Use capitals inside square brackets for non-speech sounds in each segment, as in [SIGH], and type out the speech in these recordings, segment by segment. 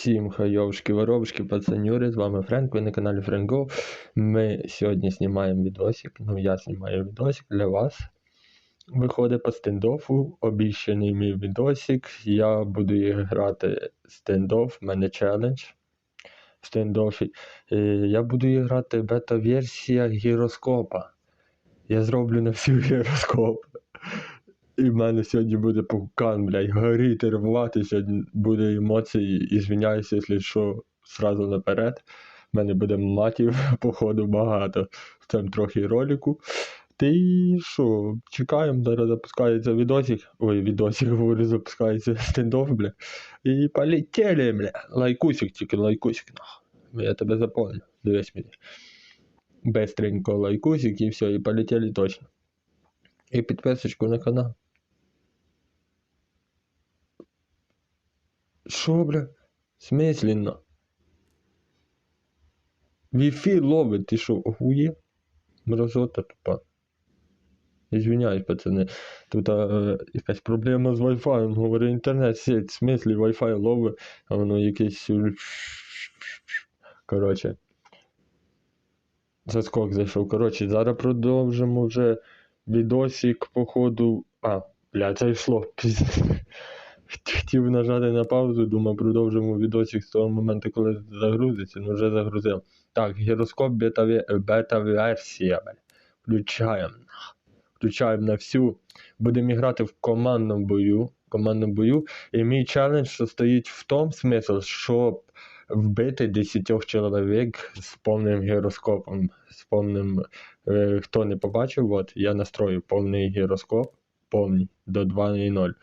Всім хайовшки, воробушки, пацанюри, з вами Френк, ви на каналі Френко. Ми сьогодні знімаємо відосик, ну я знімаю відосик для вас. Виходить по стендофу, обіщаний мій відосик. Я буду грати стендоф, в мене челендж в стендофі. Я буду грати бета-версія гіроскопа. Я зроблю на всю [LAUGHS] гіроскоп. І в мене сьогодні буде пукан, блядь, горіти, рвати, сьогодні буде емоції, і звиняюся, якщо що, сразу наперед. У мене буде матів, [LAUGHS] походу, багато в цьому трохи ролику. І що, чекаємо, зараз запускається відосик. Ой, відосик, [LAUGHS] говорю, запускається стендов, бля. І полетіли, бля. Лайкусик тільки, лайкусик, нахуй. Я тебе запомню. Дивись мені. Бестренько лайкусик і все, і полетіли точно. І підписочку на канал. Шо, бля? Смисленно. Wi-Fi ловить, ти що, охує? Мразота тупа. Извиняюсь, пацани. Тут е, якась проблема з Wi-Fi. Говорю, інтернет сеть, в смислі Wi-Fi ловить, а воно якесь. Коротше. Заскок зайшов. Коротше, зараз продовжимо вже відосик, походу. А, бля, це йшло. [LAUGHS] Хотів нажати на паузу, думав, продовжимо відосик з того моменту, коли загрузиться, ну вже загрузив. Так, гіроскоп бета-ве- бета-версія. Включаємо. Включаємо на всю. Будемо грати в командному бою. Командному бою. І мій челендж состоїть в тому смисл, щоб вбити 10 чоловік з повним гіроскопом. З повним, е, хто не побачив, от я настрою повний гіроскоп, повний до 2.0.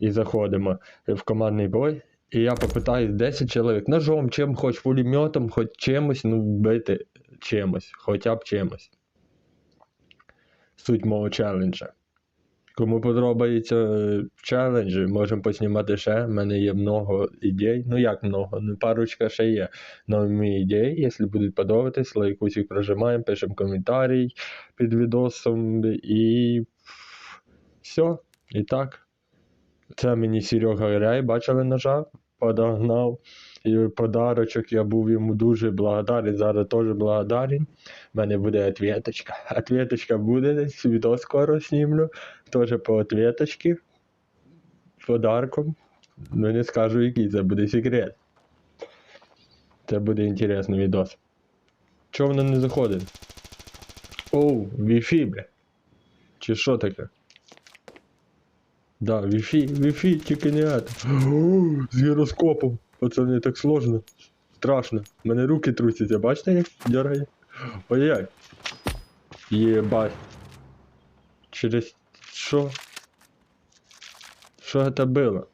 І заходимо в командний бой. І я попитаюсь 10 чоловік ножом, чим хоч пулеметом, хоч чимось, ну вбити чимось, хоча б чимось. Суть мого челенджа. Кому подобається е, челенджі, можемо поснімати ще. У мене є много ідей. Ну як много, ну парочка ще є. Нові ідеї, якщо будуть подобатись, лайкусик прожимаємо, пишемо коментарій під відосом і все. І так. Це мені Серега Ряй, бачили ножа, подогнав. І подарочок я був йому дуже благодарен, зараз теж благодарен. У мене буде ответочка. Ответочка буде десь, відео скоро знімлю. Теж по ответочці. Подарком. Ну не скажу який, це буде секрет. Це буде інтересний відос. Чого воно не заходить? Оу, Wi-Fi, бля. Чи що таке? Да, Wi-Fi, Wi-Fi, это. О, [GASPS] з гіроскопом. Пацани, так сложно. Страшно. У мене руки трусяться, бачите, як дергає? Ой-ой. Єбать. Через що? Що це було?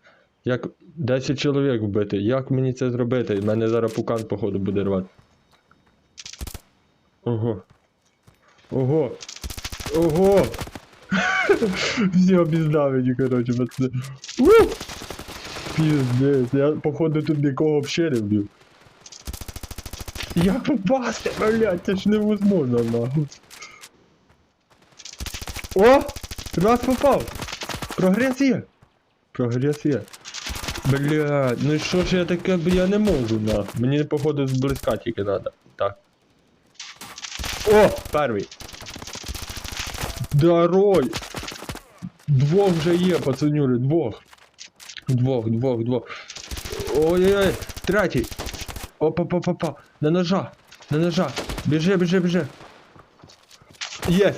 Як 10 чоловік вбити? Як мені це зробити? Мене зараз пукан, походу, буде рвати. Ого. Ого. Ого! Все обіздавлені, короче, пацани. У! Піздець, я походу тут нікого взагалі не вбив. Як попасти, блядь, це ж невозможно, нахуй. О! Раз попав! Прогрес є! Прогрес є. Блядь, ну що ж я таке, я не можу, нахуй. Мені походу зблизька тільки надо. Так. О! Перший! Дарой! Двох вже є, пацанюри, двох. Двох, двох, двох. Ой-ой-ой, третій. Опа-па-па-па. На ножа. На ножа. Біжи, біжи, біжи. Є.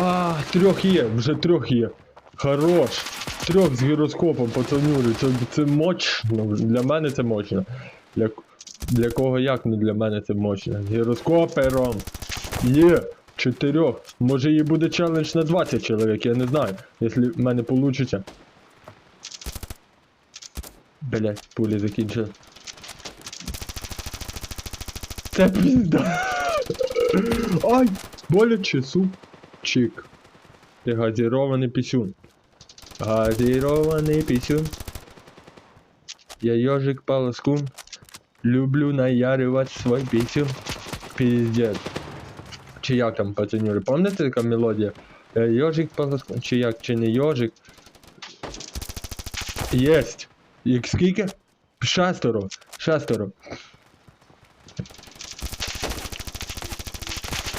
А, трьох є, вже трьох є. Хорош. Трьох з гіроскопом, пацанюри. Це, це мощно. Для мене це мощно. Для, для кого як, не для мене це мощно. З гіроскопером. Є. Чотирьох. Може її буде челендж на 20 чоловік, я не знаю. Якщо в мене вийде. Блять, пулі закінчили. Це пізда. Ай! Боляче, супчик. Ти газірований пісюн. Газірований пісюн. Я йожик полоскун. Люблю наярювати свой пісюн. Піздець. Чи як там, пацанюри, пам'ятаєте така мелодія? Е, Йожик чи як, чи не йожик. Єсть! Як скільки? Шестеро. Шестеро.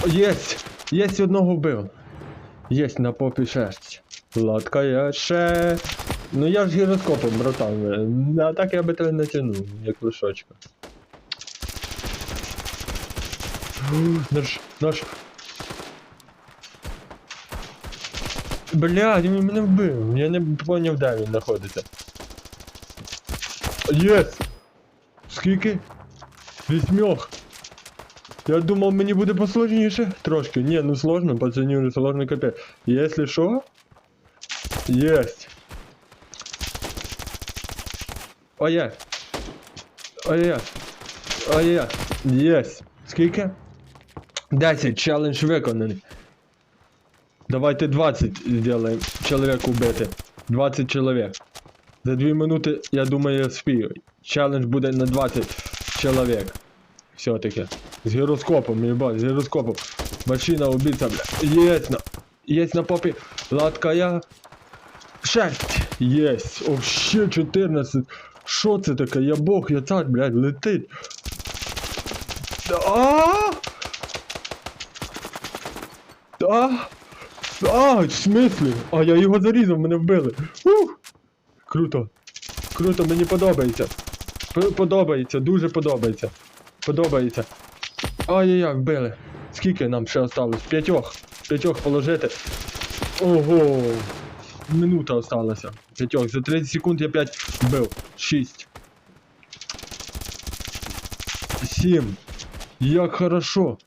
Єсть! Єсть одного вбив. Єсть на попі шерсть. Латка я ще. Ну я ж гіроскопом, братан. А так я би тебе не тянув, як лишочка. [GASPS] Наш. Наш. Блядь, він мене вбив. Я не поняв, де він знаходиться. Єс! Скільки? Вісьмьох. Я думав, мені буде посложніше трошки. Ні, ну сложно, пацанюри, сложно капець. Если що? Єсть. Ой-є. Ой-є. Ой-є. Єсть. Скільки? 10. Челендж виконаний. Давайте 20 сделаем. Человек убити. 20 чоловік. За 2 минути, я думаю, я спію. Челендж буде на 20 чоловік. Все-таки. З гіроскопом, ебать, з гіроскопом. Машина убийца, бля. Есть на. Есть на попі. Латка я. Шесть. Есть. Вообще 14. Що це таке? Я бог, я цар, блядь, летить. А! А! А, в смислі? А, я його зарізав, мене вбили. Ух! Круто. Круто, мені подобається. П- Подобається, дуже подобається. Подобається. Ай-яй-яй, вбили. Скільки нам ще осталось? П'ятьох. П'ятьох положити. Ого. Минута осталася. П'ятьох. За 30 секунд я 5 вбив. 6. 7. Як хорошо.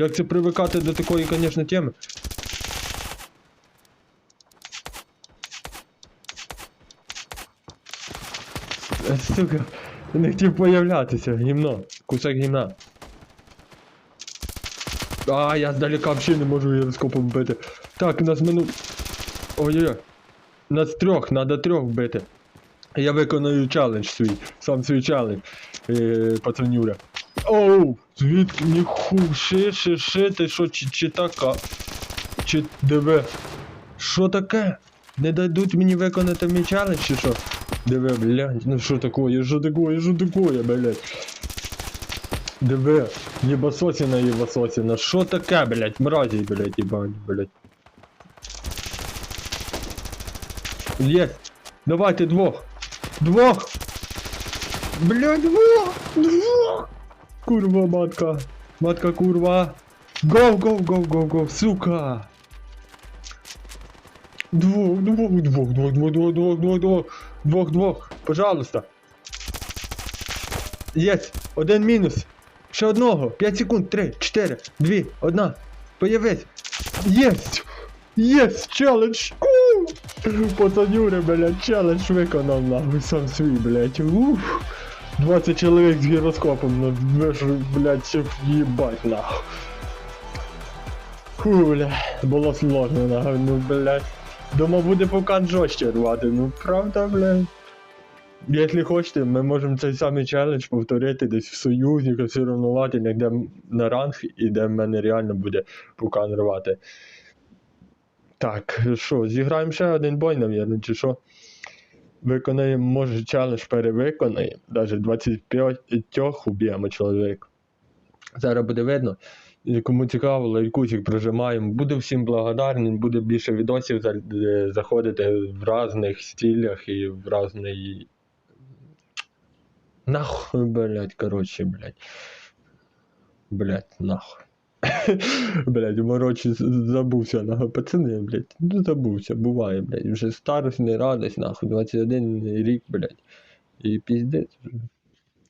Як це привикати до такої, звісно, теми. Е, Сука, не хотів появлятися, гімно, кусок гімна. А, я здалека взагалі не можу гіроскопом бити. Так, нас минут. Ой-ой-ой. Нас трьох, надо трьох бити. Я виконую челендж свій, сам свій челендж, е. Оу, звідки ніху, ши, ши, ши, ти що, чи, чи така? Чи диви? Що таке? Не дадуть мені виконати мій челендж, чи що? Диви, блядь, ну що такое, що такое, що такое, блядь? Диви, єбасосіна, єбасосіна, що таке, блядь, мразі, блядь, їбані, блядь. Єсть, давайте двох, двох, блядь, двох, двох, курва, матка, матка, курва, гоу, гоу, гоу, гоу, гоу, сука. Двох, двох, двох, двох, двох, двох, двох, двох, двох, двох, двох, пожалуйста. Єсть, один мінус. Ще одного. 5 секунд, 3, 4, 2, 1. Появись. Єсть! Єсть! Челендж! Пацанюри, блядь, челендж виконав нахуй сам свій, блядь. Уф. 20 чоловік з гіроскопом, ну блядь, все їбать нахуй. Фу, бля, було сложно, нахуй, ну, блядь. Думав, буде пока жорстче рвати, ну правда, блядь. Якщо хочете, ми можемо цей самий челендж повторити десь в союзниках, соревнувати, де на ранг і де в мене реально буде пукан рвати. Так, що, зіграємо ще один бой, навірно, чи що? Виконаємо, може, челендж перевиконаємо. Навіть 25 уб'ємо чоловік. Зараз буде видно. Кому цікаво, лайкусик прожимаємо. Буду всім благодарним, буде більше відосів е, заходити в різних стилях і в різний. Нахуй, блядь, короче, блядь. Блядь, нахуй. [LAUGHS] Блядь, морочі, забувся, нахуй, пацани, блядь. Ну забувся, буває, блядь. Вже старость, не радость, нахуй, 21 рік, блядь. І піздець.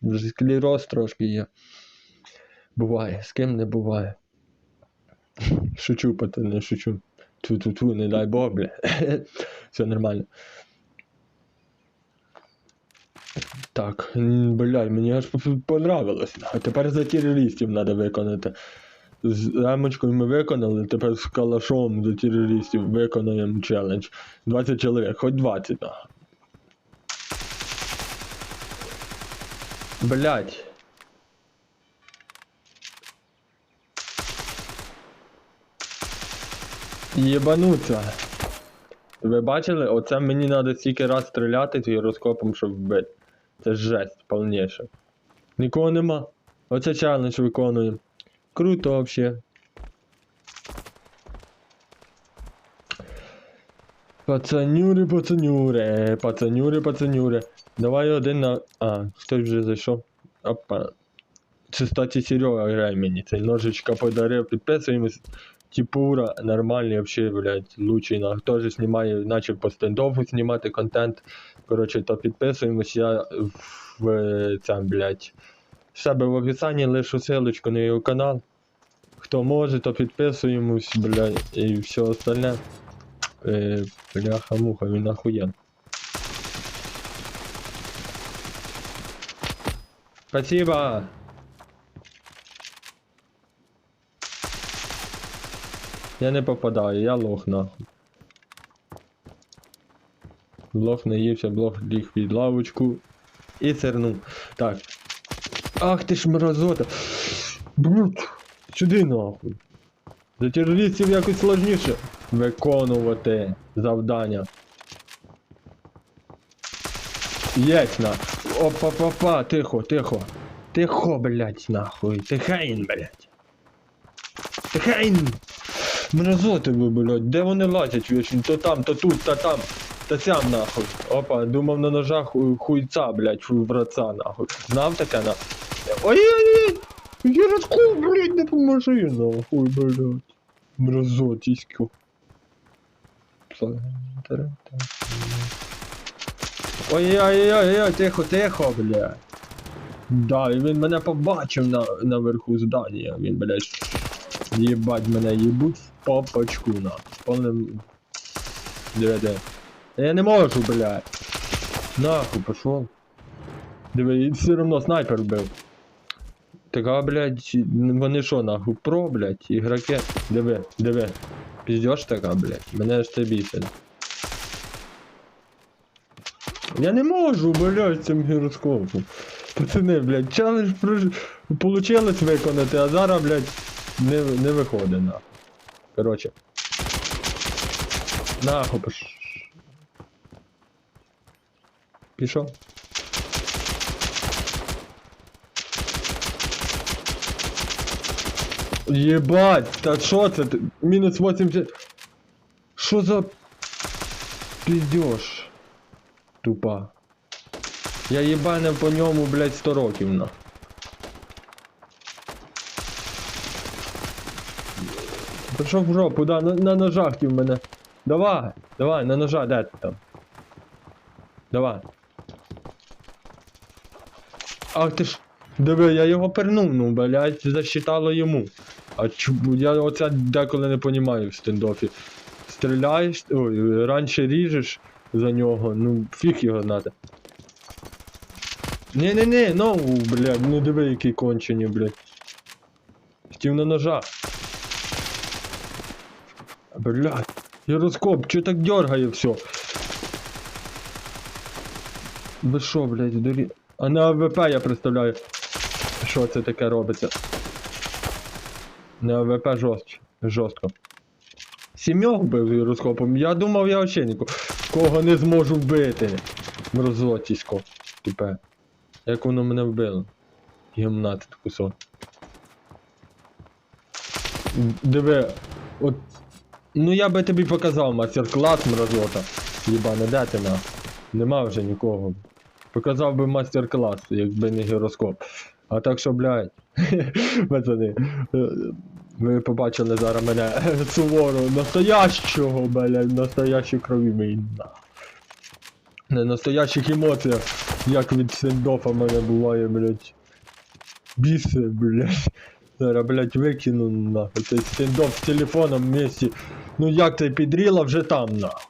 вже. Склероз трошки є. Буває, з ким не буває. [LAUGHS] Шучу, пацани, шучу. Ту-ту-ту, не дай Бог, бля. [LAUGHS] Все нормально. Так, блядь, мені аж понравилось. А тепер за терористів треба виконати. З емочкою ми виконали, тепер з калашом за терористів виконаємо челендж. 20 чоловік, хоч 20, нахуй. Блядь. Єбануться. Ви бачили? Оце мені треба стільки раз стріляти з гіроскопом, щоб вбити. Це жесть повніше. Нікого нема. Оце челендж виконуємо. Круто вообще. Пацанюри, пацанюри, пацанюри, пацанюри. Давай один на. А, хтось вже зайшов. Опа. Це, Серега грає мені. Цей ножичка подарив. Підписуємось. Типура, нормальний вообще, блядь, лучший на теж знімає, начав по стендофу знімати контент. Коротше, то підписуємось, я в е, цям, блядь, в себе в описанні лишу ссылочку на його канал. Хто може, то підписуємось, блядь, і все остальне. Е, бляха-муха, він охуєн. Спасибо! Я не попадаю, я лох нахуй. Блох наївся, блох ліг під лавочку і сирнув. Так. Ах ти ж мразота. Блять, сюди нахуй. За терористів якось сложніше виконувати завдання. Єсть на. Опа-па-па, тихо, тихо. Тихо, блять, нахуй. Тихайн, блять. Тихайн! Мразоти ви, блядь, де вони лазять вічно? То там, то тут, то там, та сям нахуй. Опа, думав на ножах хуйця, блядь, враца нахуй. Знав таке на. Ой-ой-ой! Яросков, блядь, не поможи нахуй, блядь. Мразотісько. Ой-ой-ой-ой, тихо, тихо, блядь. Да, і він мене побачив на, наверху здання, він, блядь. Єбать мене їбуть в попочку на. З повним. Диви, диви. Я не можу, блядь. Нахуй пошов. Диви, все одно снайпер вбив. Така, блядь, вони що, нахуй, про, блядь, ігроки. Диви, диви. Піздєш така, блядь. Мене ж це бісить. Я не можу, блядь, цим гіроскопом. Пацани, блядь, челендж получилось виконати, а зараз, блядь, не, не виходить нахуй. Короче. Нахуй пош... Пішов. Єбать, та що це? Мінус 80. Що за піздєш? Тупа. Я їбанив по ньому, блядь, 100 років на. Пішов в жопу, да, на, на ножах ті в мене. Давай, давай, на ножа, де ти там? Давай. Ах ти ж. Диви, я його пернув, ну, блядь, засчитало йому. А чу, я оце деколи не понімаю в стендофі. Стріляєш, ой, раніше ріжеш за нього, ну фіг його знати. Не-не-не, ну, блядь, ну диви, який кончені, блядь. Хотів на ножа. Блядь, гіроскоп, чо так дергає все? Ви що, блядь, здурі... А на АВП я представляю. Що це таке робиться? На АВП жорстче, жорстко. Сімьох бив гіроскопом. Я думав, я нікого кого не зможу вбити. Мразотісько. Тупе. Як воно мене вбило? Гімнат кусок. Диви, от. Ну я би тобі показав мастер-клас мразота. Єбане, де ти на? Нема вже нікого. Показав би мастер-клас, якби не гіроскоп. А так що, блядь, [LAUGHS] пацани, е, ви побачили зараз мене [LAUGHS] суворо, настоящого, блядь, настоящої крові на. На настоящих емоціях, як від сендофа мене буває, блядь. Біси, блядь. Зараз, блядь, викину нахуй. Цей стендоф з телефоном вместе. Ну як ти підріла вже там нахуй.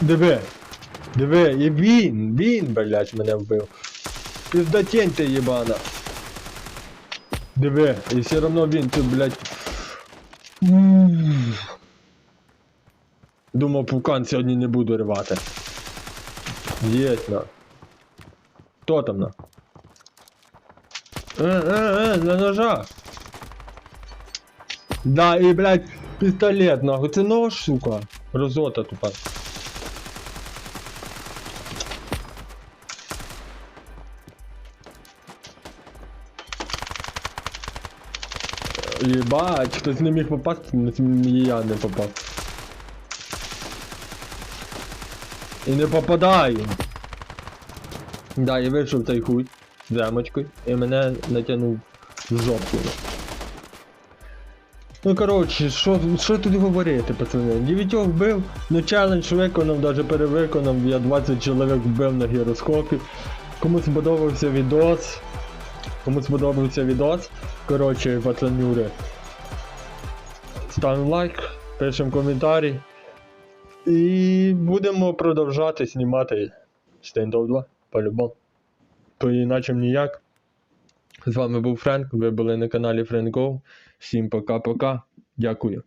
Диви. Диви, і він, він, блядь, мене вбив. Пиздатень ти єбана. Диви, і все одно він тут, блядь. Думав, пукан сьогодні не буду рвати. Єсть на. Хто там на? Е, е, е, на ножах. Да, і, блядь, пістолет, нахуй. Це нож, сука. Розота тупа. Єбать, хтось не міг попасти, і я не попав. І не попадаю. Да, і вийшов цей хуй з емочкою, і мене натягнув в жопку. Ну коротше, що, що тут говорити, пацани? Дев'ятьох вбив, ну челендж виконав, навіть перевиконав, я 20 чоловік вбив на гіроскопі. Кому сподобався відос. Кому сподобався відос. Коротше, пацанюри. Ставимо лайк, пишемо коментарі. І будемо продовжати знімати Standoff 2, по-любому. То іначе ніяк. З вами був Френк, ви були на каналі FriendGo. Всім пока-пока. Дякую.